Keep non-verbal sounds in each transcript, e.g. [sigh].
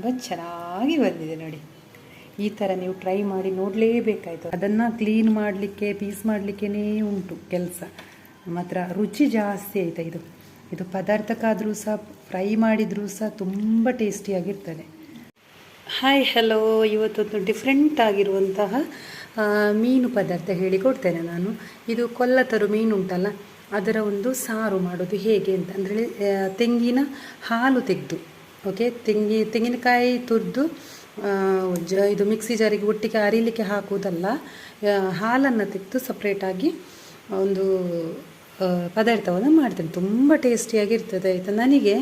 ತುಂಬ ಚೆನ್ನಾಗಿ ಬಂದಿದೆ ನೋಡಿ. ಈ ಥರ ನೀವು ಟ್ರೈ ಮಾಡಿ ನೋಡಲೇಬೇಕಾಯ್ತು. ಅದನ್ನು ಕ್ಲೀನ್ ಮಾಡಲಿಕ್ಕೆ ಪೀಸ್ ಮಾಡಲಿಕ್ಕೇ ಉಂಟು ಕೆಲಸ. ಮಾತ್ರ ರುಚಿ ಜಾಸ್ತಿ ಆಯಿತಾ ಇದು. ಇದು ಪದಾರ್ಥಕ್ಕಾದರೂ ಸಹ ಫ್ರೈ ಮಾಡಿದರೂ ಸಹ ತುಂಬ ಟೇಸ್ಟಿಯಾಗಿರ್ತದೆ ಹಾಯ್ ಹಲೋ ಇವತ್ತೊಂದು ಡಿಫ್ರೆಂಟ್ ಆಗಿರುವಂತಹ ಮೀನು ಪದಾರ್ಥ ಹೇಳಿಕೊಡ್ತೇನೆ ನಾನು. ಇದು ಕೊಲ್ಲತರು ಮೀನು ಉಂಟಲ್ಲ, ಅದರ ಒಂದು ಸಾರು ಮಾಡೋದು ಹೇಗೆ ಅಂತ. ಅಂದರೆ ತೆಂಗಿನ ಹಾಲು ತೆಗೆದು. ಓಕೆ, ತೆಂಗಿ, ತೆಂಗಿನಕಾಯಿ ತುರಿದು ಜ, ಇದು ಮಿಕ್ಸಿ ಜಾರಿಗೆ ಒಟ್ಟಿಗೆ ಅರಿಲಿಕ್ಕೆ ಹಾಕುವುದಲ್ಲ ಹಾಲನ್ನು ತೆಗೆದು ಸಪ್ರೇಟಾಗಿ ಒಂದು ಪದಾರ್ಥವನ್ನು ಮಾಡ್ತೇನೆ. ತುಂಬ ಟೇಸ್ಟಿಯಾಗಿರ್ತದೆ. ಆಯಿತು? ನನಗೆ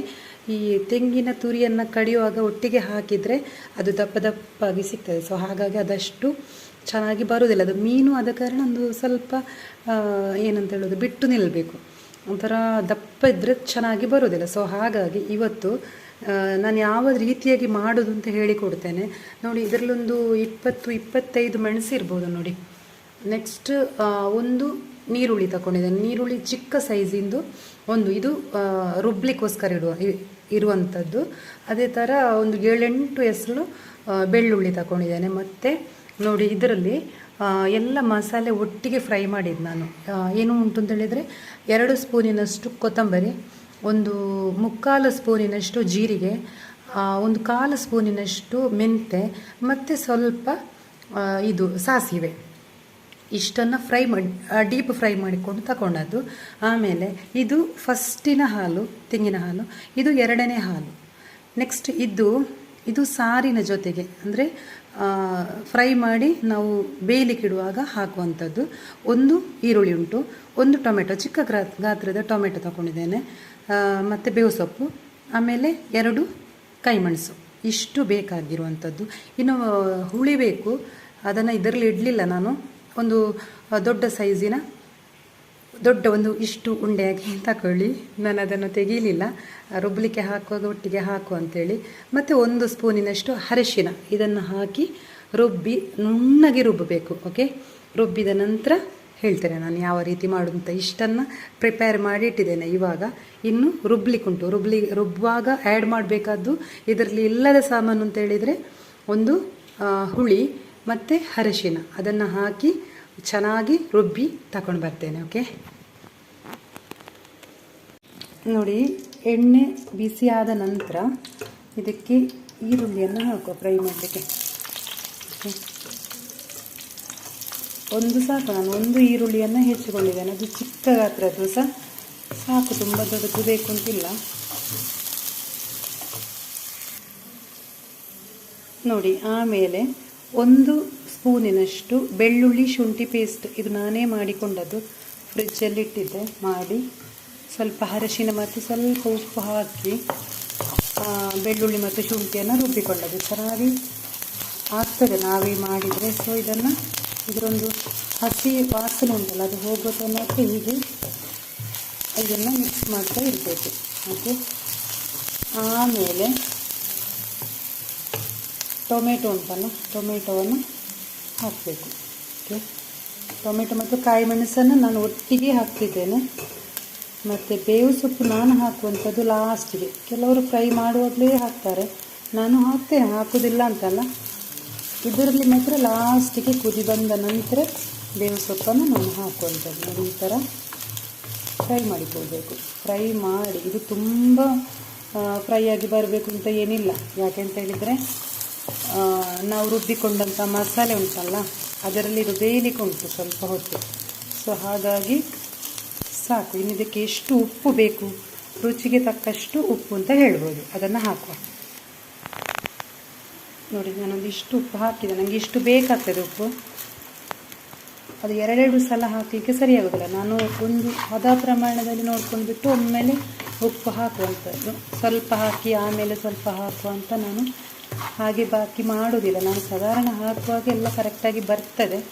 ಈ ತೆಂಗಿನ ತುರಿಯನ್ನು ಕಡಿಯುವಾಗ ಒಟ್ಟಿಗೆ ಹಾಕಿದರೆ ಅದು ದಪ್ಪ ದಪ್ಪಾಗಿ ಸಿಗ್ತದೆ. ಸೊ ಹಾಗಾಗಿ ಅದಷ್ಟು ಚೆನ್ನಾಗಿ ಬರೋದಿಲ್ಲ ಅದು ಮೀನು ಆದ ಕಾರಣ ಒಂದು ಸ್ವಲ್ಪ ಏನಂತ ಹೇಳೋದು, ಬಿಟ್ಟು ನಿಲ್ಲಬೇಕು. ಒಂಥರ ದಪ್ಪ ಇದ್ದರೆ ಚೆನ್ನಾಗಿ ಬರೋದಿಲ್ಲ ಸೊ ಹಾಗಾಗಿ ಇವತ್ತು ನಾನು ಯಾವ ರೀತಿಯಾಗಿ ಮಾಡೋದು ಅಂತ ಹೇಳಿಕೊಡ್ತೇನೆ ನೋಡಿ, ಇದರಲ್ಲೊಂದು ಇಪ್ಪತ್ತು, ಇಪ್ಪತ್ತೈದು ಮೆಣಸು ಇರ್ಬೋದು ನೋಡಿ. ನೆಕ್ಸ್ಟ್ ಒಂದು ನೀರುಳ್ಳಿ ತಗೊಂಡಿದ್ದೇನೆ ನೀರುಳ್ಳಿ ಚಿಕ್ಕ ಸೈಜಿಂದು ಒಂದು. ಇದು ರುಬ್ಲಿಕ್ಕೋಸ್ಕರ ಇಡುವ ಇರುವಂಥದ್ದು ಅದೇ ಥರ ಒಂದು ಏಳೆಂಟು ಹೆಸರು ಬೆಳ್ಳುಳ್ಳಿ ತಗೊಂಡಿದ್ದೇನೆ ಮತ್ತು ನೋಡಿ, ಇದರಲ್ಲಿ ಎಲ್ಲ ಮಸಾಲೆ ಒಟ್ಟಿಗೆ ಫ್ರೈ ಮಾಡಿದ್ದು ನಾನು. ಏನು ಉಂಟು ಅಂತ ಹೇಳಿದರೆ, ಎರಡು ಸ್ಪೂನಿನಷ್ಟು ಕೊತ್ತಂಬರಿ ಒಂದು ಮುಕ್ಕಾಲು ಸ್ಪೂನಿನಷ್ಟು ಜೀರಿಗೆ ಒಂದು ಕಾಲು ಸ್ಪೂನಿನಷ್ಟು ಮೆಂತೆ ಮತ್ತು ಸ್ವಲ್ಪ ಇದು ಸಾಸಿವೆ. ಇಷ್ಟನ್ನು ಫ್ರೈ ಮಾಡಿ ಡೀಪ್ ಫ್ರೈ ಮಾಡಿಕೊಂಡು ತಗೊಂಡದ್ದು ಆಮೇಲೆ ಇದು ಫಸ್ಟಿನ ಹಾಲು, ತೆಂಗಿನ ಹಾಲು, ಇದು ಎರಡನೇ ಹಾಲು. ನೆಕ್ಸ್ಟ್ ಇದು ಇದು ಸಾರಿನ ಜೊತೆಗೆ, ಅಂದರೆ ಫ್ರೈ ಮಾಡಿ ನಾವು ಬೇಯಲಿಕ್ಕಿಡುವಾಗ ಹಾಕುವಂಥದ್ದು. ಒಂದು ಈರುಳ್ಳಿ ಉಂಟು, ಒಂದು ಟೊಮೆಟೊ, ಚಿಕ್ಕ ಗಾತ್ರದ ಟೊಮೆಟೊ ತಗೊಂಡಿದ್ದೇನೆ ಮತ್ತು ಬೇವು ಸೊಪ್ಪು, ಆಮೇಲೆ ಎರಡು ಕೈಮೆಣಸು. ಇಷ್ಟು ಬೇಕಾಗಿರುವಂಥದ್ದು. ಇನ್ನು ಹುಳಿ ಬೇಕು. ಅದನ್ನು ಇದರಲ್ಲಿ ಇಡಲಿಲ್ಲ ನಾನು. ಒಂದು ದೊಡ್ಡ ಸೈಜಿನ, ದೊಡ್ಡ ಒಂದು ಇಷ್ಟು ಉಂಡೆಯಾಗಿ [laughs] ತಗೊಳ್ಳಿ ನಾನು ಅದನ್ನು ತೆಗೀಲಿಲ್ಲ. ರುಬ್ಬಲಿಕ್ಕೆ ಹಾಕುವಾಗ ಒಟ್ಟಿಗೆ ಹಾಕು ಅಂಥೇಳಿ ಮತ್ತು ಒಂದು ಸ್ಪೂನಿನಷ್ಟು ಅರಿಶಿನ. ಇದನ್ನು ಹಾಕಿ ರುಬ್ಬಿ, ನುಣ್ಣಗೆ ರುಬ್ಬಬೇಕು ಓಕೆ ರುಬ್ಬಿದ ನಂತರ ಹೇಳ್ತೇನೆ ನಾನು ಯಾವ ರೀತಿ ಮಾಡುವಂಥ ಇಷ್ಟನ್ನು ಪ್ರಿಪೇರ್ ಮಾಡಿ ಇಟ್ಟಿದ್ದೇನೆ. ಇವಾಗ ಇನ್ನು ರುಬ್ಲಿಕ್ಕುಂಟು ರುಬ್ಲಿ ರುಬ್ಬುವಾಗ ಆ್ಯಡ್ ಮಾಡಬೇಕಾದ್ದು ಇದರಲ್ಲಿ ಇಲ್ಲದ ಸಾಮಾನು ಅಂತ ಹೇಳಿದರೆ ಒಂದು ಹುಳಿ ಮತ್ತು ಅರಿಶಿನ. ಅದನ್ನು ಹಾಕಿ ಚೆನ್ನಾಗಿ ರುಬ್ಬಿ ತಗೊಂಡು ಬರ್ತೇನೆ ಓಕೆ ನೋಡಿ, ಎಣ್ಣೆ ಬಿಸಿಯಾದ ನಂತರ ಇದಕ್ಕೆ ಈರುಳ್ಳಿಯನ್ನು ಹಾಕುವ ಫ್ರೈ ಮಾಡಲಿಕ್ಕೆ ಓಕೆ. ಒಂದು ಸಾಕು ನಾನು ಒಂದು ಈರುಳ್ಳಿಯನ್ನು ಹೆಚ್ಚಿಕೊಂಡಿದ್ದೇನೆ. ಅದು ಚಿಕ್ಕ ಗಾತ್ರದ್ದು ಸಹ ಸಾಕು, ತುಂಬ ದೊಡ್ಡದು ಬೇಕು ಅಂತಿಲ್ಲ. ನೋಡಿ, ಆಮೇಲೆ ಒಂದು ಸ್ಪೂನಿನಷ್ಟು ಬೆಳ್ಳುಳ್ಳಿ ಶುಂಠಿ ಪೇಸ್ಟ್ ಇದು ನಾನೇ ಮಾಡಿಕೊಂಡದ್ದು. ಫ್ರಿಜ್ಜಲ್ಲಿ ಇಟ್ಟಿದ್ದೆ, ಮಾಡಿ ಸ್ವಲ್ಪ ಅರಶಿನ ಮತ್ತು ಸ್ವಲ್ಪ ಉಪ್ಪು ಹಾಕಿ ಬೆಳ್ಳುಳ್ಳಿ ಮತ್ತು ಶುಂಠಿಯನ್ನು ರುಬ್ಬಿಕೊಂಡದ್ದು ಚೆನ್ನಾಗಿ ಆಗ್ತದೆ ನಾವೇ ಮಾಡಿದರೆ. ಸೊ ಇದನ್ನು ಇದರೊಂದು ಹಸಿ ವಾಸನೆ ಉಂಟಲ್ಲ, ಅದು ಹೋಗೋ ತನಕ ಹೀಗೆ ಇದನ್ನು ಮಿಕ್ಸ್ ಮಾಡ್ತಾ ಇರಬೇಕು. ಓಕೆ ಆಮೇಲೆ ಟೊಮೆಟೊ ಉಂಟಲ್ಲ, ಟೊಮೆಟೊವನ್ನು ಹಾಕಬೇಕು. ಓಕೆ? ಟೊಮೆಟೊ ಮತ್ತು ಕಾಯಿ ಮೆಣಸನ್ನು ನಾನು ಒಟ್ಟಿಗೆ ಹಾಕ್ತಿದ್ದೇನೆ. ಮತ್ತು ಬೇವು ಸೊಪ್ಪು ನಾನು ಹಾಕುವಂಥದ್ದು ಲಾಸ್ಟಿಗೆ ಕೆಲವರು ಫ್ರೈ ಮಾಡುವಾಗಲೇ ಹಾಕ್ತಾರೆ. ನಾನು ಹಾಕ್ತೇನೆ ಹಾಕೋದಿಲ್ಲ ಅಂತಲ್ಲ. ಇದರಲ್ಲಿ ಮಾತ್ರ ಲಾಸ್ಟಿಗೆ ಕುದಿ ಬಂದ ನಂತರ ಬೇವು ಸೊಪ್ಪನ್ನು ನಾನು ಹಾಕುವಂಥದ್ದು ನೋಡಿ ಈ ಥರ ಫ್ರೈ ಮಾಡಿಕೊಳ್ಬೇಕು. ಫ್ರೈ ಮಾಡಿ, ಇದು ತುಂಬ ಫ್ರೈ ಆಗಿ ಬರಬೇಕು ಅಂತ ಏನಿಲ್ಲ. ಯಾಕೆ ಅಂತ ಹೇಳಿದರೆ ನಾವು ರುಬ್ಬಿಕೊಂಡಂಥ ಮಸಾಲೆ ಉಂಟಲ್ಲ, ಅದರಲ್ಲಿ ಇದು ಬೇಯಲಿಕ್ಕೆ ಉಂಟು ಸ್ವಲ್ಪ ಹೊತ್ತು. ಸೊ ಹಾಗಾಗಿ ಸಾಕು. ಇನ್ನು ಇದಕ್ಕೆ ಎಷ್ಟು ಉಪ್ಪು ಬೇಕು? ರುಚಿಗೆ ತಕ್ಕಷ್ಟು ಉಪ್ಪು ಅಂತ ಹೇಳ್ಬೋದು. ಅದನ್ನು ಹಾಕುವ. ನೋಡಿ ನಾನೊಂದು ಇಷ್ಟು ಉಪ್ಪು ಹಾಕಿದೆ. ನನಗೆ ಇಷ್ಟು ಬೇಕಾಗ್ತದೆ ಉಪ್ಪು. ಅದು ಎರಡೆರಡು ಸಲ ಹಾಕಲಿಕ್ಕೆ ಸರಿಯಾಗೋದಿಲ್ಲ. ನಾನು ಒಂದು ಹದ ಪ್ರಮಾಣದಲ್ಲಿ ನೋಡ್ಕೊಂಡ್ಬಿಟ್ಟು ಒಮ್ಮೆಲೆ ಉಪ್ಪು ಹಾಕುವಂಥದ್ದು. ಸ್ವಲ್ಪ ಹಾಕಿ, ಆಮೇಲೆ ಸ್ವಲ್ಪ ಹಾಕು ಅಂತ ನಾನು ಹಾಗೆ ಬಾಕಿ ಮಾಡೋದಿಲ್ಲ. ನಾನು ಸಾಧಾರಣ ಹಾಕುವಾಗ ಎಲ್ಲ ಕರೆಕ್ಟಾಗಿ ಬರ್ತದೆ.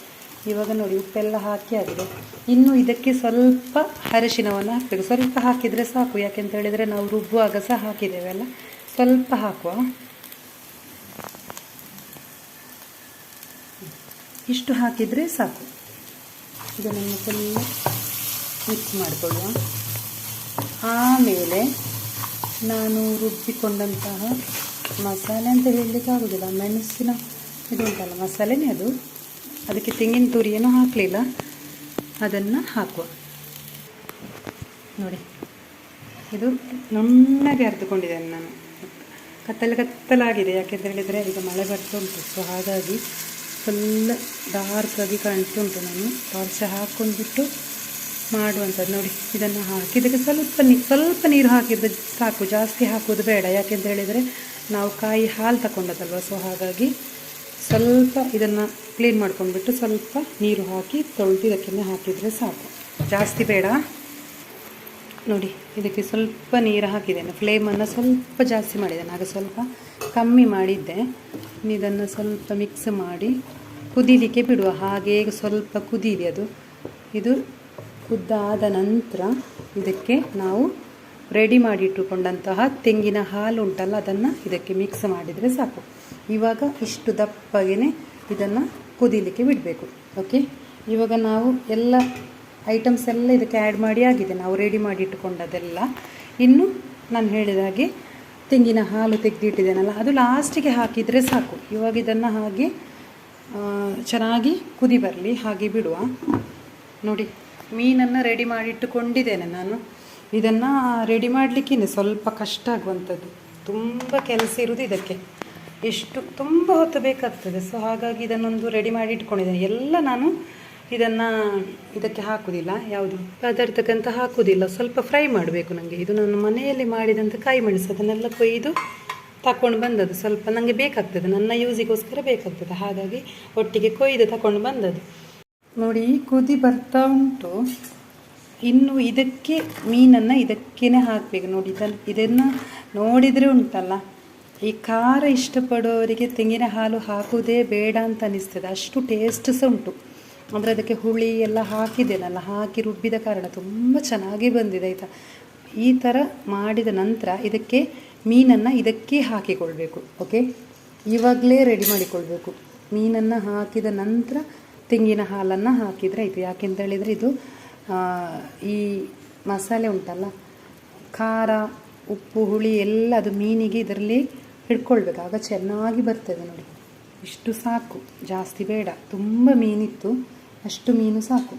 ಇವಾಗ ನೋಡಿ, ಉಪ್ಪೆಲ್ಲ ಹಾಕಿ ಆಗಿದೆ. ಇನ್ನು ಇದಕ್ಕೆ ಸ್ವಲ್ಪ ಅರಿಶಿನವನ್ನು ಹಾಕಬೇಕು. ಸ್ವಲ್ಪ ಹಾಕಿದರೆ ಸಾಕು. ಯಾಕೆಂತ ಹೇಳಿದರೆ ನಾವು ರುಬ್ಬುವಾಗ ಸಹ ಹಾಕಿದ್ದೇವೆ ಅಲ್ಲ. ಸ್ವಲ್ಪ ಹಾಕುವ. ಇಷ್ಟು ಹಾಕಿದರೆ ಸಾಕು. ಇದನ್ನು ಫುಲ್ ಮಿಕ್ಸ್ ಮಾಡಿಕೊಳ್ಳುವ. ಆಮೇಲೆ ನಾನು ರುಬ್ಬಿಕೊಂಡಂತಹ ಮಸಾಲೆ ಅಂತ ಹೇಳಲಿಕ್ಕೆ ಆಗೋದಿಲ್ಲ. ಮೆಣಸಿನ ಇದು ಉಂಟಲ್ಲ, ಮಸಾಲೆನೇ ಅದು. ಅದಕ್ಕೆ ತೆಂಗಿನ ತುರಿ ಏನೂ ಹಾಕಲಿಲ್ಲ. ಅದನ್ನು ಹಾಕುವ. ನೋಡಿ. ಇದು ನುಣ್ಣಗೆ ಅರ್ದುಕೊಂಡಿದ್ದೇನೆ ನಾನು. ಕತ್ತಲೆ ಕತ್ತಲಾಗಿದೆ. ಯಾಕೆಂತ ಹೇಳಿದರೆ ಈಗ ಮಳೆ ಬರ್ತಾ ಉಂಟು. ಸೊ ಹಾಗಾಗಿ ಫುಲ್ ಡಾರ್ಕಾಗಿ ಕಾಣ್ತಾ ಉಂಟು ನಾನು. ಟಾರ್ಚ್ ಹಾಕ್ಕೊಂಡ್ಬಿಟ್ಟು ಮಾಡುವಂಥದ್ದು. ನೋಡಿ, ಇದನ್ನು ಹಾಕಿದ್ದಕ್ಕೆ ಸ್ವಲ್ಪ ನೀ, ಸ್ವಲ್ಪ ನೀರು ಹಾಕಿದ್ರೆ ಸಾಕು. ಜಾಸ್ತಿ ಹಾಕೋದು ಬೇಡ. ಯಾಕೆಂತ ಹೇಳಿದರೆ, ನಾವು ಕಾಯಿ ಹಾಲು ತಗೊಂಡದಲ್ವ ಸೊ ಹಾಗಾಗಿ ಸ್ವಲ್ಪ ಇದನ್ನು ಕ್ಲೀನ್ ಮಾಡ್ಕೊಂಡ್ಬಿಟ್ಟು ಸ್ವಲ್ಪ ನೀರು ಹಾಕಿ ತೊಳೆದು ಇದಕ್ಕೆ ಹಾಕಿದರೆ ಸಾಕು. ಜಾಸ್ತಿ ಬೇಡ. ನೋಡಿ, ಇದಕ್ಕೆ ಸ್ವಲ್ಪ ನೀರು ಹಾಕಿದ್ದೇನೆ. ಫ್ಲೇಮನ್ನು ಸ್ವಲ್ಪ ಜಾಸ್ತಿ ಮಾಡಿದ್ದೇನೆ. ಆಗ ಸ್ವಲ್ಪ ಕಮ್ಮಿ ಮಾಡಿದ್ದೆ. ಇದನ್ನು ಸ್ವಲ್ಪ ಮಿಕ್ಸ್ ಮಾಡಿ ಕುದೀಲಿಕ್ಕೆ ಬಿಡುವ ಹಾಗೆ ಸ್ವಲ್ಪ ಕುದೀಲಿ ಅದು. ಇದು ಕುದ್ದಾದ ನಂತರ ಇದಕ್ಕೆ ನಾವು ರೆಡಿ ಮಾಡಿ ಇಟ್ಟುಕೊಂಡಂತಹ ತೆಂಗಿನ ಹಾಲು ಉಂಟಲ್ಲ, ಅದನ್ನು ಇದಕ್ಕೆ ಮಿಕ್ಸ್ ಮಾಡಿದರೆ ಸಾಕು. ಇವಾಗ ಇಷ್ಟು ದಪ್ಪಗೆ ಇದನ್ನು ಕುದೀಲಿಕ್ಕೆ ಬಿಡಬೇಕು. ಓಕೆ ಇವಾಗ ನಾವು ಎಲ್ಲ ಐಟಮ್ಸ್ ಎಲ್ಲ ಇದಕ್ಕೆ ಆ್ಯಡ್ ಮಾಡಿ ಆಗಿದೆ. ನಾವು ರೆಡಿ ಮಾಡಿ ಇಟ್ಟುಕೊಂಡದೆಲ್ಲ. ಇನ್ನು ನಾನು ಹೇಳಿದ ಹಾಗೆ ತೆಂಗಿನ ಹಾಲು ತೆಗೆದಿಟ್ಟಿದ್ದೇನಲ್ಲ, ಅದು ಲಾಸ್ಟಿಗೆ ಹಾಕಿದರೆ ಸಾಕು. ಇವಾಗ ಇದನ್ನು ಹಾಗೆ ಚೆನ್ನಾಗಿ ಕುದಿ ಬರಲಿ, ಹಾಗೆ ಬಿಡುವ. ನೋಡಿ, ಮೀನನ್ನು ರೆಡಿ ಮಾಡಿಟ್ಟುಕೊಂಡಿದ್ದೇನೆ ನಾನು. ಇದನ್ನು ರೆಡಿ ಮಾಡಲಿಕ್ಕೇನೆ ಸ್ವಲ್ಪ ಕಷ್ಟ ಆಗುವಂಥದ್ದು. ತುಂಬ ಕೆಲಸ ಇರುವುದು ಇದಕ್ಕೆ. ಎಷ್ಟು, ತುಂಬ ಹೊತ್ತು ಬೇಕಾಗ್ತದೆ. ಸೊ ಹಾಗಾಗಿ ಇದನ್ನೊಂದು ರೆಡಿ ಮಾಡಿ ಇಟ್ಕೊಂಡಿದ್ದೇನೆ ಎಲ್ಲ ನಾನು ಇದನ್ನು ಇದಕ್ಕೆ ಹಾಕುವುದಿಲ್ಲ ಯಾವುದು? ಪದಾರ್ಥಕ್ಕಂತ ಹಾಕುವುದಿಲ್ಲ ಸ್ವಲ್ಪ ಫ್ರೈ ಮಾಡಬೇಕು ನನಗೆ ಇದು ನಾನು ಮನೆಯಲ್ಲಿ ಮಾಡಿದಂಥ ಕಾಯಿ ಮೆಣಸು ಅದನ್ನೆಲ್ಲ ಕೊಯ್ದು ತಕೊಂಡು ಬಂದದ್ದು. ಸ್ವಲ್ಪ ನನಗೆ ಬೇಕಾಗ್ತದೆ. ನನ್ನ ಯೂಸಿಗೋಸ್ಕರ ಬೇಕಾಗ್ತದೆ. ಹಾಗಾಗಿ ಒಟ್ಟಿಗೆ ಕೊಯ್ದು ತಕೊಂಡು ಬಂದದ್ದು. ನೋಡಿ ಕುದಿ ಬರ್ತಾ ಉಂಟು. ಇನ್ನು ಇದಕ್ಕೆ, ಮೀನನ್ನು ಇದಕ್ಕೇನೆ ಹಾಕಬೇಕು. ನೋಡಿ ಇದನ್ನು ಇದನ್ನು ನೋಡಿದರೆ ಉಂಟಲ್ಲ. ಈ ಖಾರ ಇಷ್ಟಪಡೋರಿಗೆ ತೆಂಗಿನ ಹಾಲು ಹಾಕುವುದೇ ಬೇಡ ಅಂತ ಅನಿಸ್ತದೆ. ಅಷ್ಟು ಟೇಸ್ಟ್ ಸಹ ಉಂಟು. ಅಂದರೆ ಅದಕ್ಕೆ ಹುಳಿ ಎಲ್ಲ ಹಾಕಿದ್ದೇನಲ್ಲ. ಹಾಕಿ ರುಬ್ಬಿದ ಕಾರಣ ತುಂಬ ಚೆನ್ನಾಗಿ ಬಂದಿದೆ, ಆಯಿತಾ? ಈ ಥರ ಮಾಡಿದ ನಂತರ ಇದಕ್ಕೆ ಮೀನನ್ನು ಇದಕ್ಕೆ ಹಾಕಿಕೊಳ್ಬೇಕು ಓಕೆ ಇವಾಗಲೇ ರೆಡಿ ಮಾಡಿಕೊಳ್ಬೇಕು. ಮೀನನ್ನು ಹಾಕಿದ ನಂತರ ತೆಂಗಿನ ಹಾಲನ್ನು ಹಾಕಿದರೆ ಆಯಿತು. ಯಾಕೆಂತ ಹೇಳಿದರೆ ಇದು ಈ ಮಸಾಲೆ ಉಂಟಲ್ಲ, ಖಾರ, ಉಪ್ಪು, ಹುಳಿ ಎಲ್ಲ ಅದು ಮೀನಿಗೆ ಇದರಲ್ಲಿ ಹಿಡ್ಕೊಳ್ಬೇಕು. ಆಗ ಚೆನ್ನಾಗಿ ಬರ್ತದೆ ನೋಡಿ. ಇಷ್ಟು ಸಾಕು. ಜಾಸ್ತಿ ಬೇಡ. ತುಂಬ ಮೀನಿತ್ತು. ಅಷ್ಟು ಮೀನು ಸಾಕು.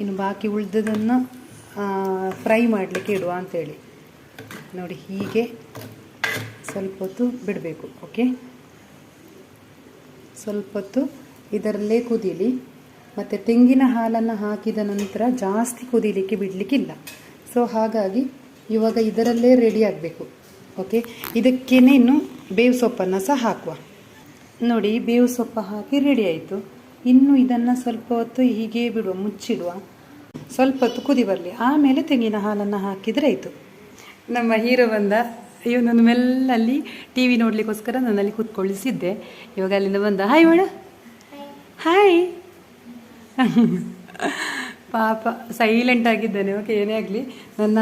ಇನ್ನು ಬಾಕಿ ಉಳಿದದನ್ನು ಫ್ರೈ ಮಾಡಲಿಕ್ಕೆ ಇಡುವ ಅಂತೇಳಿ. ನೋಡಿ, ಹೀಗೆ ಸ್ವಲ್ಪ ಹೊತ್ತು ಬಿಡಬೇಕು ಓಕೆ ಸ್ವಲ್ಪ ಹೊತ್ತು ಇದರಲ್ಲೇ ಕುದೀಲಿ ಮತ್ತು ತೆಂಗಿನ ಹಾಲನ್ನು ಹಾಕಿದ ನಂತರ ಜಾಸ್ತಿ ಕುದೀಲಿಕ್ಕೆ ಬಿಡಲಿಕ್ಕಿಲ್ಲ. ಸೊ ಹಾಗಾಗಿ ಇವಾಗ ಇದರಲ್ಲೇ ರೆಡಿ ಆಗಬೇಕು ಓಕೆ ಇನ್ನು ಬೇವು ಸೊಪ್ಪನ್ನು ಸಹ ಹಾಕುವ. ನೋಡಿ, ಬೇವು ಸೊಪ್ಪು ಹಾಕಿ ರೆಡಿ ಆಯಿತು. ಇನ್ನು ಇದನ್ನು ಸ್ವಲ್ಪ ಹೊತ್ತು ಹೀಗೆ ಬಿಡುವ, ಮುಚ್ಚಿಡುವ. ಸ್ವಲ್ಪ ಹೊತ್ತು ಕುದಿ ಬರಲಿ. ಆಮೇಲೆ ತೆಂಗಿನ ಹಾಲನ್ನು ಹಾಕಿದರೆ ಆಯಿತು. ನಮ್ಮ ಹೀರೋ ಬಂದ. ಅಯ್ಯೋ ನನ್ನ ಮೆಲ್ಲಲ್ಲಿ ಟಿ ವಿ ನೋಡಲಿಕ್ಕೋಸ್ಕರ ನನ್ನಲ್ಲಿ ಕೂತ್ಕೊಳ್ಳಿಸಿದ್ದೆ. ಇವಾಗ ಅಲ್ಲಿಂದ ಬಂದ. ಹಾಯ್ ಮೇಡ ಹಾಯ್ ಪಾಪ ಸೈಲೆಂಟ್ ಆಗಿದ್ದಾನೆ. ಓಕೆ ಏನೇ ಆಗಲಿ. ನನ್ನ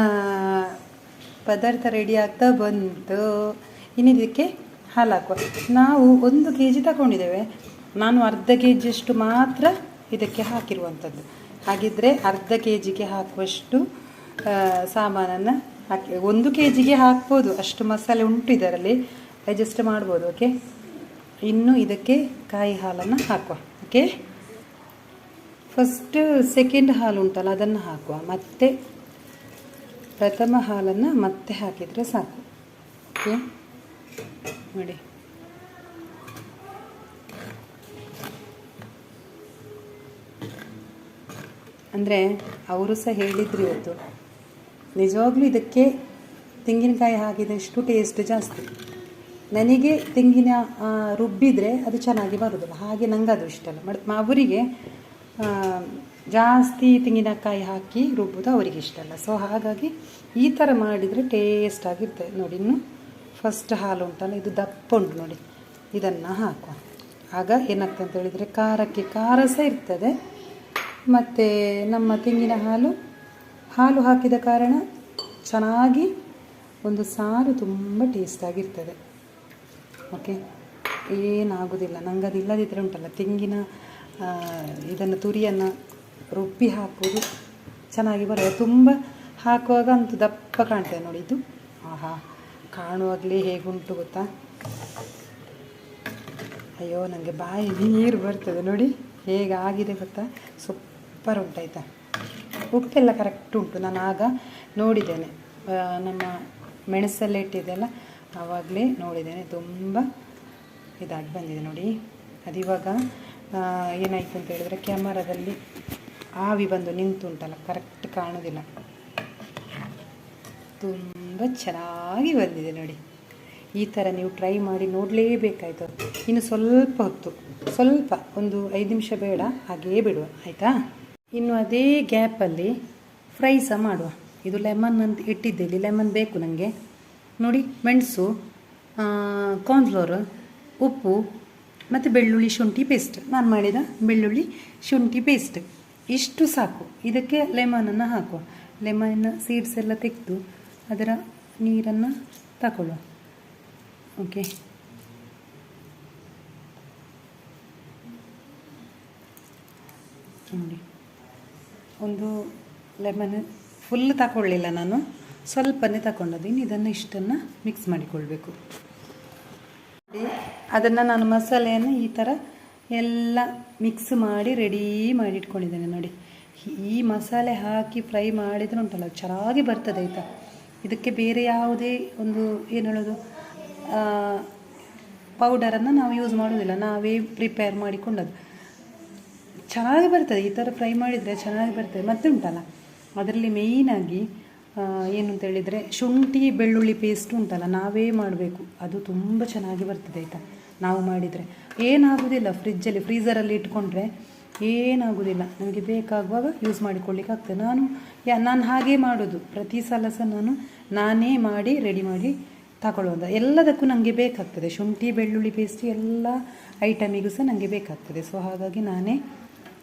ಪದಾರ್ಥ ರೆಡಿ ಆಗ್ತಾ ಬಂತು. ಇನ್ನಿದಕ್ಕೆ ಹಾಲು ಹಾಕುವ. ನಾವು ಒಂದು ಕೆ ಜಿ ತಗೊಂಡಿದ್ದೇವೆ. ನಾನು ಅರ್ಧ ಕೆ ಜಿಯಷ್ಟು ಮಾತ್ರ ಇದಕ್ಕೆ ಹಾಕಿರುವಂಥದ್ದು. ಹಾಗಿದ್ದರೆ ಅರ್ಧ ಕೆ ಜಿಗೆ ಹಾಕುವಷ್ಟು ಸಾಮಾನನ್ನು ಹಾಕಿ ಒಂದು ಕೆ ಜಿಗೆ ಹಾಕ್ಬೋದು. ಅಷ್ಟು ಮಸಾಲೆ ಉಂಟು ಇದರಲ್ಲಿ. ಅಡ್ಜಸ್ಟ್ ಮಾಡ್ಬೋದು ಓಕೆ ಇನ್ನು ಇದಕ್ಕೆ ಕಾಯಿ ಹಾಲನ್ನು ಹಾಕುವ ಓಕೆ ಫಸ್ಟ್ ಸೆಕೆಂಡ್ ಹಾಲು ಉಂಟಲ್ಲ, ಅದನ್ನು ಹಾಕುವ. ಮತ್ತೆ ಪ್ರಥಮ ಹಾಲನ್ನು ಮತ್ತೆ ಹಾಕಿದರೆ ಸಾಕು ಓಕೆ ನೋಡಿ. ಅಂದರೆ ಅವರು ಸಹ ಹೇಳಿದ್ರು ಇವತ್ತು. ನಿಜವಾಗ್ಲೂ ಇದಕ್ಕೆ ತೆಂಗಿನಕಾಯಿ ಹಾಕಿದಷ್ಟು ಟೇಸ್ಟ್ ಜಾಸ್ತಿ. ನನಗೆ ತೆಂಗಿನ ರುಬ್ಬಿದರೆ ಅದು ಚೆನ್ನಾಗಿ ಬರೋದಿಲ್ಲ. ಹಾಗೆ ನಂಗೆ ಅದು ಇಷ್ಟ ಅಲ್ಲ ಬಟ್ ಅವರಿಗೆ ಜಾಸ್ತಿ ತೆಂಗಿನಕಾಯಿ ಹಾಕಿ ರುಬ್ಬೋದು ಅವರಿಗೆ ಇಷ್ಟ ಅಲ್ಲ. ಸೊ ಹಾಗಾಗಿ ಈ ಥರ ಮಾಡಿದರೆ ಟೇಸ್ಟ್ ಆಗಿರ್ತದೆ ನೋಡಿ, ಇನ್ನು ಫಸ್ಟ್ ಹಾಲು ಉಂಟಲ್ಲ, ಇದು ದಪ್ಪ ಉಂಟು ನೋಡಿ. ಇದನ್ನು ಹಾಕುವ. ಆಗ ಏನಾಗ್ತದೆ ಅಂತ ಹೇಳಿದರೆ, ಖಾರಕ್ಕೆ ಖಾರ ಸಹ ಇರ್ತದೆ. ಮತ್ತು ನಮ್ಮ ತೆಂಗಿನ ಹಾಲು ಹಾಲು ಹಾಕಿದ ಕಾರಣ ಚೆನ್ನಾಗಿ ಒಂದು ಸಾರು ತುಂಬ ಟೇಸ್ಟಾಗಿರ್ತದೆ ಓಕೆ ಏನಾಗೋದಿಲ್ಲ. ನಂಗೆ ಅದು ಇಲ್ಲದಿದ್ದರೆ ಉಂಟಲ್ಲ. ತೆಂಗಿನ ಇದನ್ನು, ತುರಿಯನ್ನು ರುಬ್ಬಿ ಹಾಕೋದು ಚೆನ್ನಾಗಿ ಬರೋದು ತುಂಬ ಹಾಕುವಾಗ ಅಂತೂ ದಪ್ಪ ಕಾಣ್ತದೆ ನೋಡಿ ಇದು. ಆಹಾ, ಕಾಣುವಾಗಲೇ ಹೇಗುಂಟು ಗೊತ್ತಾ? ಅಯ್ಯೋ ನನಗೆ ಬಾಯಿ ನೀರು ಬರ್ತದೆ ನೋಡಿ. ಹೇಗಾಗಿದೆ ಗೊತ್ತಾ? ಸೂಪರ್ ಉಂಟಾಯ್ತಾ? ಉಪ್ಪೆಲ್ಲ ಕರೆಕ್ಟ್ ಉಂಟು. ನಾನು ಆಗ ನೋಡಿದ್ದೇನೆ. ನಮ್ಮ ಮೆಣಸೆಲ್ಲ ಇಟ್ಟಿದ್ದೆಲ್ಲ ಆವಾಗಲೇ ನೋಡಿದ್ದೇನೆ. ತುಂಬ ಇದಾಗಿ ಬಂದಿದೆ ನೋಡಿ. ಅದು ಇವಾಗ ಏನಾಯಿತು ಅಂತ ಹೇಳಿದರೆ ಕ್ಯಾಮರಾದಲ್ಲಿ ಆವಿ ಬಂದು ನಿಂತುಂಟಲ್ಲ ಕರೆಕ್ಟ್ ಕಾಣೋದಿಲ್ಲ. ತುಂಬ ಚೆನ್ನಾಗಿ ಬಂದಿದೆ ನೋಡಿ. ಈ ಥರ ನೀವು ಟ್ರೈ ಮಾಡಿ ನೋಡಲೇಬೇಕಾಯ್ತು. ಇನ್ನು ಸ್ವಲ್ಪ ಹೊತ್ತು, ಸ್ವಲ್ಪ ಒಂದು ಐದು ನಿಮಿಷ ಬೇಡ, ಹಾಗೇ ಬಿಡುವ, ಆಯಿತಾ? ಇನ್ನು ಅದೇ ಗ್ಯಾಪಲ್ಲಿ ಫ್ರೈ ಸಹ ಮಾಡುವ. ಇದು ಲೆಮನ್ ಅಂತ ಇಟ್ಟಿದ್ದೆ ಇಲ್ಲಿ ಲೆಮನ್ ಬೇಕು ನನಗೆ ನೋಡಿ, ಮೆಣಸು ಕಾರ್ನ್ಫ್ಲೋರ್ ಉಪ್ಪು, ಮತ್ತು ಬೆಳ್ಳುಳ್ಳಿ ಶುಂಠಿ ಪೇಸ್ಟ್ ನಾನು ಮಾಡಿದ ಬೆಳ್ಳುಳ್ಳಿ ಶುಂಠಿ ಪೇಸ್ಟ್ ಇಷ್ಟು ಸಾಕು. ಇದಕ್ಕೆ ಲೆಮನನ್ನು ಹಾಕುವ. ಲೆಮನ್ ಸೀಡ್ಸ್ ಎಲ್ಲ ತೆಗೆದು ಅದರ ನೀರನ್ನು ತಗೊಳ್ಳುವ ಓಕೆ ನೋಡಿ. ಒಂದು ಲೆಮನ್ ಫುಲ್ ತಗೊಳ್ಳಿಲ್ಲ ನಾನು. ಸ್ವಲ್ಪನೇ ತಗೊಂಡದ್ದು ಇನ್ನು ಇದನ್ನು ಇಷ್ಟನ್ನು ಮಿಕ್ಸ್ ಮಾಡಿಕೊಳ್ಬೇಕು. ಅದನ್ನು ನಾನು ಮಸಾಲೆಯನ್ನು ಈ ಥರ ಎಲ್ಲ ಮಿಕ್ಸ್ ಮಾಡಿ ರೆಡಿ ಮಾಡಿ ಇಟ್ಕೊಂಡಿದ್ದೇನೆ ನೋಡಿ. ಈ ಮಸಾಲೆ ಹಾಕಿ ಫ್ರೈ ಮಾಡಿದ್ರೆ ಉಂಟಲ್ಲ, ಚೆನ್ನಾಗಿ ಬರ್ತದೆ ಆಯಿತಾ? ಇದಕ್ಕೆ ಬೇರೆ ಯಾವುದೇ ಒಂದು ಏನು ಹೇಳೋದು ಪೌಡರನ್ನು ನಾವು ಯೂಸ್ ಮಾಡೋದಿಲ್ಲ ನಾವೇ ಪ್ರಿಪೇರ್ ಮಾಡಿಕೊಂಡದ್ದು. ಚೆನ್ನಾಗಿ ಬರ್ತದೆ. ಈ ಥರ ಫ್ರೈ ಮಾಡಿದರೆ ಚೆನ್ನಾಗಿ ಬರ್ತದೆ. ಮತ್ತೆ ಉಂಟಲ್ಲ? ಅದರಲ್ಲಿ ಮೇಯ್ನಾಗಿ ಏನು ಅಂತ ಹೇಳಿದರೆ ಶುಂಠಿ, ಬೆಳ್ಳುಳ್ಳಿ ಪೇಸ್ಟ್ ಉಂಟಲ್ಲ, ನಾವೇ ಮಾಡಬೇಕು. ಅದು ತುಂಬ ಚೆನ್ನಾಗಿ ಬರ್ತದೆ ಆಯಿತಾ? ನಾವು ಮಾಡಿದರೆ. ಏನಾಗೋದಿಲ್ಲ ಫ್ರಿಜ್ಜಲ್ಲಿ ಫ್ರೀಸರಲ್ಲಿ ಇಟ್ಕೊಂಡ್ರೆ ಏನಾಗೋದಿಲ್ಲ. ನಮಗೆ ಬೇಕಾಗುವಾಗ ಯೂಸ್ ಮಾಡಿಕೊಳ್ಳಿಕ್ಕೆ ಆಗ್ತದೆ. ನಾನು, ಯಾ, ನಾನು ಹಾಗೇ ಮಾಡೋದು. ಪ್ರತಿ ಸಲ ಸಹ ನಾನು, ನಾನೇ ಮಾಡಿ ರೆಡಿ ಮಾಡಿ ತಗೊಳ್ಳುವಂಥ ಎಲ್ಲದಕ್ಕೂ ನನಗೆ ಬೇಕಾಗ್ತದೆ. ಶುಂಠಿ, ಬೆಳ್ಳುಳ್ಳಿ ಪೇಸ್ಟ್ ಎಲ್ಲ ಐಟಮಿಗೂ ಸಹ ನನಗೆ ಬೇಕಾಗ್ತದೆ. ಸೊ ಹಾಗಾಗಿ ನಾನೇ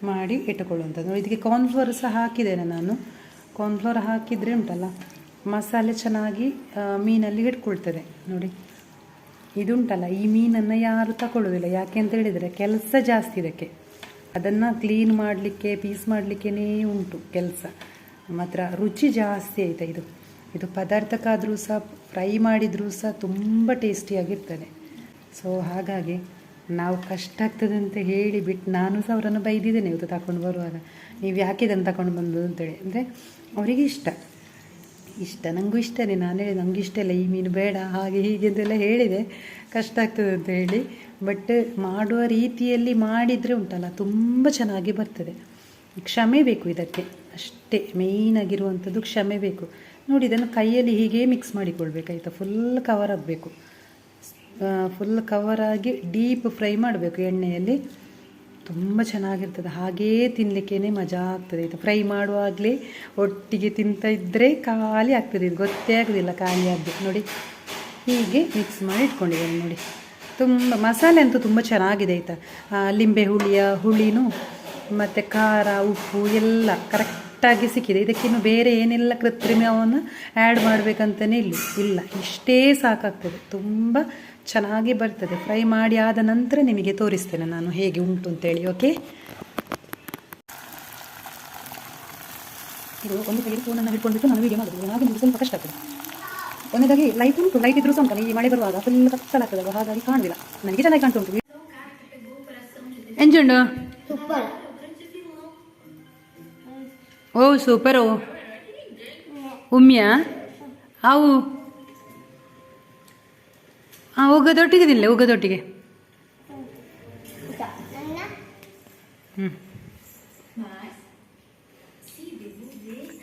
ಮಾಡಿ ಇಟ್ಟುಕೊಳ್ಳುವಂಥದ್ದು. ಇದಕ್ಕೆ ಕಾರ್ನ್ಫ್ಲೋರ್ ಸಹ ಹಾಕಿದ್ದೇನೆ ನಾನು. ಕಾರ್ನ್ಫ್ಲೋರ್ ಹಾಕಿದರೆ ಉಂಟಲ್ಲ, ಮಸಾಲೆ ಚೆನ್ನಾಗಿ ಮೀನಲ್ಲಿ ಹಿಡ್ಕೊಳ್ತದೆ ನೋಡಿ ಇದುಂಟಲ್ಲ ಈ ಮೀನನ್ನು ಯಾರು ತಗೊಳ್ಳೋದಿಲ್ಲ ಯಾಕೆ ಅಂತ ಹೇಳಿದರೆ ಕೆಲಸ ಜಾಸ್ತಿ ಇದಕ್ಕೆ. ಅದನ್ನು ಕ್ಲೀನ್ ಮಾಡಲಿಕ್ಕೆ ಪೀಸ್ ಮಾಡಲಿಕ್ಕೇ ಉಂಟು ಕೆಲಸ. ಮಾತ್ರ ರುಚಿ ಜಾಸ್ತಿ ಆಯಿತಾ ಇದು. ಇದು ಪದಾರ್ಥಕ್ಕಾದರೂ ಸಹ ಫ್ರೈ ಮಾಡಿದರೂ ಸಹ ತುಂಬ ಟೇಸ್ಟಿಯಾಗಿರ್ತದೆ ಸೊ ಹಾಗಾಗಿ ನಾವು ಕಷ್ಟ ಆಗ್ತದೆ ಅಂತ ಹೇಳಿ ಬಿಟ್ಟು ನಾನು ಸಹ ಅವರನ್ನು ಬೈದಿದ್ದೇನೆ, ಇವತ್ತು ತಗೊಂಡು ಬರುವಾಗ. ನೀವು ಯಾಕೆ ಇದನ್ನು ತಗೊಂಡು ಬಂದು ಅಂತೇಳಿ. ಅಂದರೆ ಅವರಿಗೆ ಇಷ್ಟ. ಇಷ್ಟ ನನಗೂ ಇಷ್ಟನೇ. ನಾನು ಹೇಳಿ ನನಗೆ ಇಷ್ಟ ಇಲ್ಲ, ಈ ಮೀನು ಬೇಡ, ಹಾಗೆ ಹೀಗೆ ಅಂತೆಲ್ಲ ಹೇಳಿದೆ. ಕಷ್ಟ ಆಗ್ತದೆ ಅಂತ ಹೇಳಿ. ಬಟ್ ಮಾಡುವ ರೀತಿಯಲ್ಲಿ ಮಾಡಿದರೆ ಉಂಟಲ್ಲ, ತುಂಬ ಚೆನ್ನಾಗಿ ಬರ್ತದೆ. ಕ್ಷಮೆ ಬೇಕು ಇದಕ್ಕೆ. ಅಷ್ಟೇ ಮೇಯ್ನಾಗಿರುವಂಥದ್ದು ಕ್ಷಮೆ ಬೇಕು. ನೋಡಿ, ಇದನ್ನು ಕೈಯಲ್ಲಿ ಹೀಗೆ ಮಿಕ್ಸ್ ಮಾಡಿಕೊಳ್ಬೇಕಾಯ್ತಾ? ಫುಲ್ ಕವರ್ ಆಗಬೇಕು. ಫುಲ್ ಕವರ್ ಆಗಿ ಡೀಪ್ ಫ್ರೈ ಮಾಡಬೇಕು ಎಣ್ಣೆಯಲ್ಲಿ. ತುಂಬ ಚೆನ್ನಾಗಿರ್ತದೆ. ಹಾಗೇ ತಿನ್ನಲಿಕ್ಕೇ ಮಜಾ ಆಗ್ತದೆ. ಇದು ಫ್ರೈ ಮಾಡುವಾಗಲೇ ಒಟ್ಟಿಗೆ ತಿಂತ ಇದ್ದರೆ ಖಾಲಿ ಆಗ್ತದೆ. ಇದು ಗೊತ್ತೇ ಆಗೋದಿಲ್ಲ ಖಾಲಿ ಆಗಬೇಕು. ನೋಡಿ, ಹೀಗೆ ಮಿಕ್ಸ್ ಮಾಡಿ ಇಟ್ಕೊಂಡಿದ್ದೇನೆ ನೋಡಿ. ತುಂಬ ಮಸಾಲೆ ಅಂತೂ ತುಂಬ ಚೆನ್ನಾಗಿದೆ ಆಯಿತಾ. ಲಿಂಬೆ ಹುಳಿಯ ಹುಳಿನೂ, ಮತ್ತು ಖಾರ, ಉಪ್ಪು ಎಲ್ಲ ಕರೆಕ್ಟಾಗಿ ಸಿಕ್ಕಿದೆ. ಇದಕ್ಕಿನ್ನು ಬೇರೆ ಏನೆಲ್ಲ ಕೃತ್ರಿಮವನ್ನು ಆ್ಯಡ್ ಮಾಡಬೇಕಂತಲೇ ಇಲ್ಲ. ಇಲ್ಲ, ಇಷ್ಟೇ ಸಾಕಾಗ್ತದೆ. ತುಂಬ ಚೆನ್ನಾಗಿ ಬರ್ತದೆ. ಫ್ರೈ ಮಾಡಿ ಆದ ನಂತರ ನಿಮಗೆ ತೋರಿಸ್ತೇನೆ ನಾನು ಹೇಗೆ ಉಂಟು ಅಂತೇಳಿ ಓಕೆ ಇದು ಒಂದು ಕೈಯಲ್ಲಿ ಫೋನನ್ನು ಹಿಡ್ಕೊಂಡ್ಬಿಟ್ಟು ನಾನು ವೀಡಿಯೋ ಮಾಡೋದು. ಹಾಗೆ ನಿಮಗೆ ಸ್ವಲ್ಪ ಕಷ್ಟ ಆಗ್ತದೆ. ಒಂದೇದಾಗಿ ಲೈಟ್ ಉಂಟು ಲೈಟ್ ಇದ್ರೂ ಸಹ ಉಂಟಲ್ಲ ಈ ಮಳೆ ಬರುವಾಗ ಫುಲ್ ಆಗ್ತದೆ. ಹಾಗಾಗಿ ಕಾಣಲಿಲ್ಲ. ನನಗೆ ಚೆನ್ನಾಗಿ ಕಾಣ್ತಾ ಉಂಟು. ಎಂಜುಂಡು? ಓ ಸೂಪರ್. ಓ ಉಮ್ಯಾ ಅವು ಹಾಂ ಒಗ್ಗದೊಟ್ಟಿಗೆ ತಿನ್ನಲೆ ಒಗ್ಗದೊಟ್ಟಿಗೆ ಹ್ಞೂ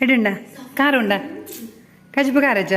ಎಡುಂಡ ಖಾರ ಉಂಡ ಕಜ್ಬು ಖಾರಜ್ಜ